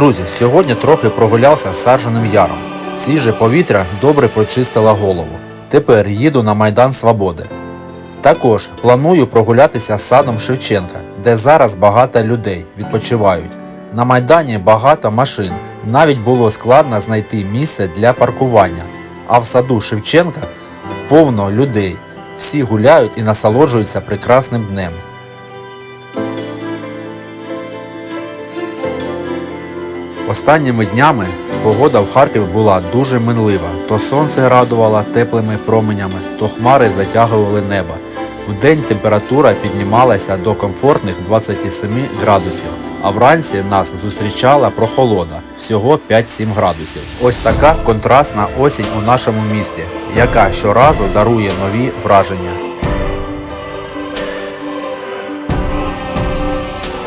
Друзі, сьогодні трохи прогулявся з Саржаним Яром. Свіже повітря добре почистило голову. Тепер їду на Майдан Свободи. Також планую прогулятися садом Шевченка, де зараз багато людей відпочивають. На Майдані багато машин. Навіть було складно знайти місце для паркування. А в саду Шевченка повно людей. Всі гуляють і насолоджуються прекрасним днем. Останніми днями погода в Харкові була дуже минлива. То сонце радувало теплими променями, то хмари затягували небо. Вдень температура піднімалася до комфортних 27 градусів, а вранці нас зустрічала прохолода всього 5-7 градусів. Ось така контрастна осінь у нашому місті, яка щоразу дарує нові враження.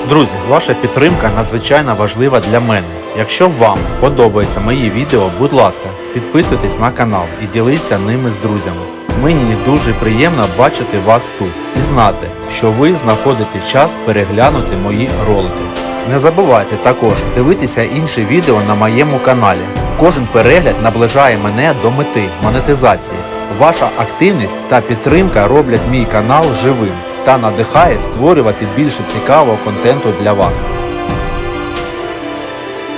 Друзі, ваша підтримка надзвичайно важлива для мене. Якщо вам подобаються мої відео, будь ласка, підписуйтесь на канал і діліться ними з друзями. Мені дуже приємно бачити вас тут і знати, що ви знаходите час переглянути мої ролики. Не забувайте також дивитися інші відео на моєму каналі. Кожен перегляд наближає мене до мети монетизації. Ваша активність та підтримка роблять мій канал живим та надихає створювати більше цікавого контенту для вас.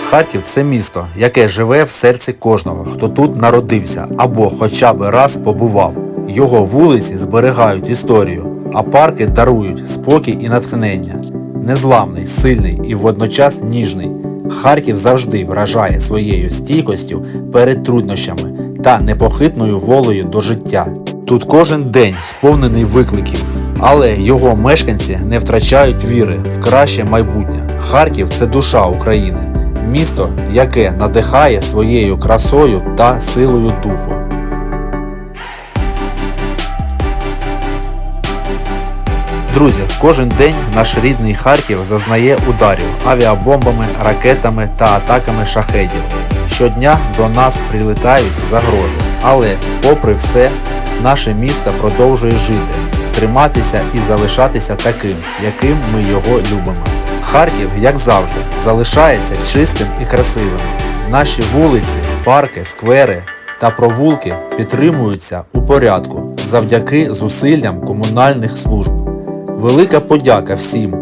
Харків це місто, яке живе в серці кожного, хто тут народився або хоча б раз побував. Його вулиці зберігають історію, а парки дарують спокій і натхнення. Незламний, сильний і водночас ніжний. Харків завжди вражає своєю стійкостю перед труднощами та непохитною волею до життя. Тут кожен день сповнений викликів, але його мешканці не втрачають віри в краще майбутнє. Харків це душа України, місто, яке надихає своєю красою та силою духу. Друзі, кожен день наш рідний Харків зазнає ударів авіабомбами, ракетами та атаками шахедів. Щодня до нас прилітають загрози, але, попри все, наше місто продовжує жити, триматися і залишатися таким, яким ми його любимо. Харків, як завжди, залишається чистим і красивим. Наші вулиці, парки, сквери та провулки підтримуються у порядку завдяки зусиллям комунальних служб. Велика подяка всім,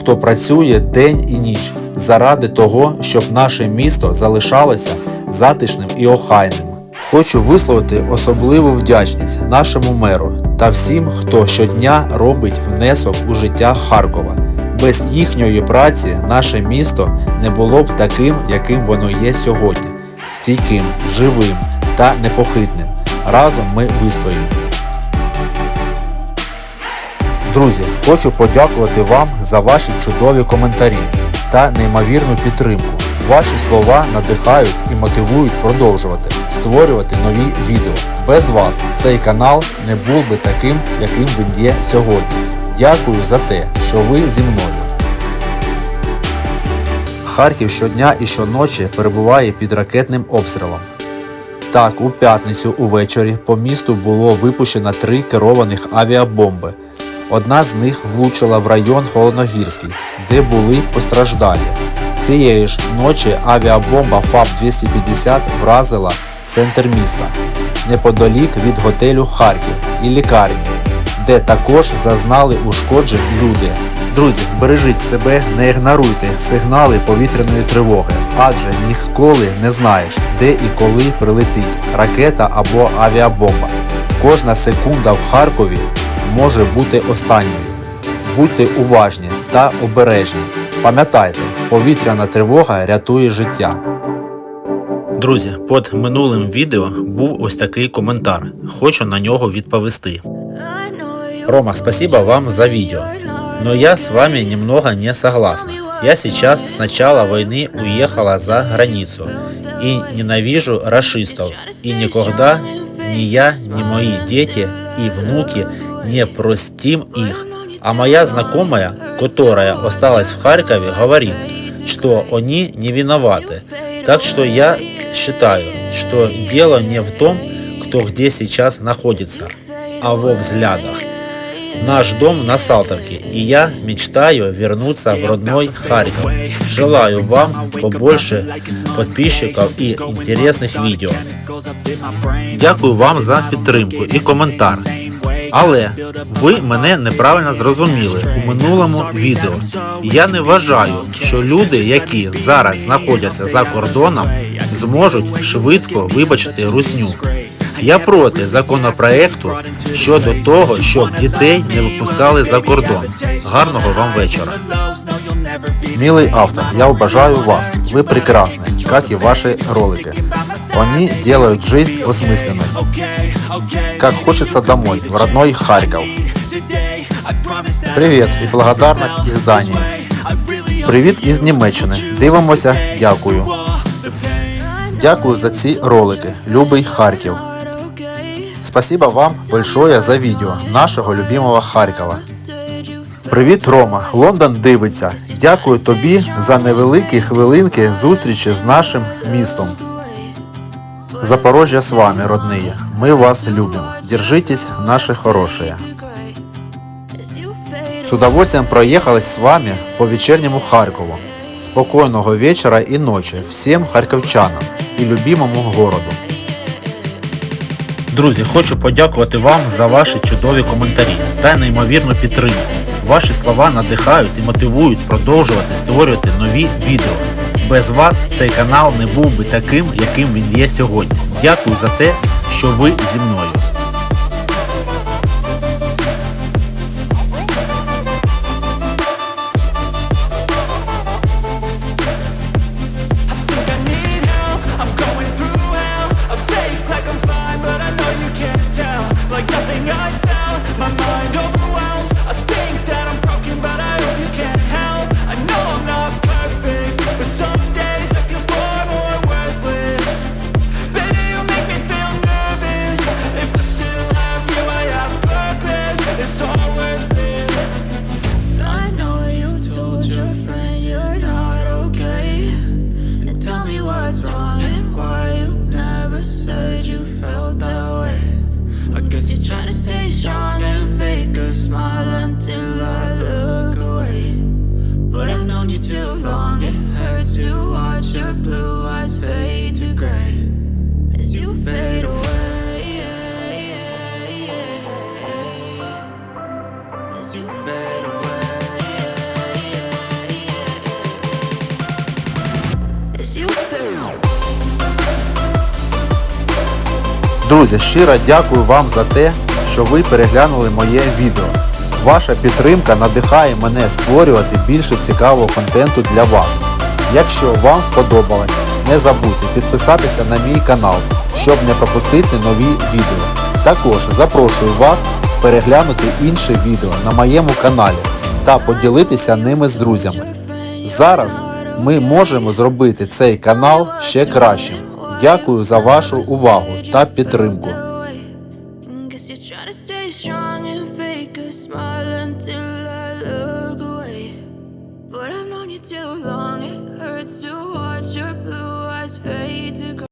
хто працює день і ніч заради того, щоб наше місто залишалося затишним і охайним. Хочу висловити особливу вдячність нашому меру та всім, хто щодня робить внесок у життя Харкова. Без їхньої праці наше місто не було б таким, яким воно є сьогодні стійким, живим та непохитним. Разом ми вистоїмо. Друзі, хочу подякувати вам за ваші чудові коментарі та неймовірну підтримку. Ваші слова надихають і мотивують продовжувати створювати нові відео. Без вас цей канал не був би таким, яким він є сьогодні. Дякую за те, що ви зі мною. Харків щодня і щоночі перебуває під ракетним обстрілом. Так, у п'ятницю увечері по місту було випущено три керованих авіабомби. Одна з них влучила в район Холодногірський, де були постраждалі. Цієї ж ночі авіабомба ФАП-250 вразила центр міста, неподалік від готелю Харків і лікарні, де також зазнали ушкоджень люди. Друзі, бережіть себе, не ігноруйте сигнали повітряної тривоги, адже ніколи не знаєш, де і коли прилетить ракета або авіабомба. Кожна секунда в Харкові може бути останньою. Будьте уважні та обережні. Пам'ятайте, повітряна тривога рятує життя. Друзі, під минулим відео був ось такий коментар. Хочу на нього відповісти. Рома, спасибо вам за видео. Но я с вами немного не согласна. Я сейчас с начала войны уехала за границу и ненавижу расистов. И никогда ни я, ни мои дети и внуки не простим их. А моя знакомая, которая осталась в Харькове, говорит, что они не виноваты. Так что я считаю, что дело не в том, кто где сейчас находится, а во взглядах. наш дом на Салтовке, и я мечтаю вернуться в родной Харьков. Желаю вам побольше подписчиков и интересных видео. Дякую вам за підтримку і коментар. Але ви мене неправильно зрозуміли у минулому відео. Я не вважаю, що люди, які зараз знаходяться за кордоном, зможуть швидко вибачити русню. Я проти законопроекту щодо того, щоб дітей не випускали за кордон. Гарного вам вечора. Милый автор, я уважаю вас. Вы прекрасны, как и ваши ролики. Они делают жизнь осмысленной. Как хочется домой, в родной Харьков. Привет і благодарність із Данії. Привіт із Німеччини. Дивимося, дякую. Дякую за ці ролики. Любий Харків. Спасибо вам большое за відео нашого любимого Харкова. Привіт, Рома. Лондон дивиться. Дякую тобі за невеликі хвилинки зустрічі з нашим містом. Запорожье с вами, родные. Мы вас любим. Держитесь, наши хорошие. С удовольствием проехались с вами по вечернему Харькову. Спокойного вечера и ночи всем харківчанам і любимому городу. Друзі, хочу подякувати вам за ваші чудові коментарі та неймовірну підтримку. Ваші слова надихають і мотивують продовжувати створювати нові відео. Без вас цей канал не був би таким, яким він є сьогодні. Дякую за те, що ви зі мною. Known you too long, it hurts to watch your blue eyes fade to gray as you fade away. As you fade away. As you fade away. Друзі, щиро дякую вам за те, що ви переглянули моє відео. Ваша підтримка надихає мене створювати більше цікавого контенту для вас. Якщо вам сподобалось, не забудьте підписатися на мій канал, щоб не пропустити нові відео. Також запрошую вас переглянути інші відео на моєму каналі та поділитися ними з друзями. Зараз ми можемо зробити цей канал ще кращим. Дякую за вашу увагу та підтримку.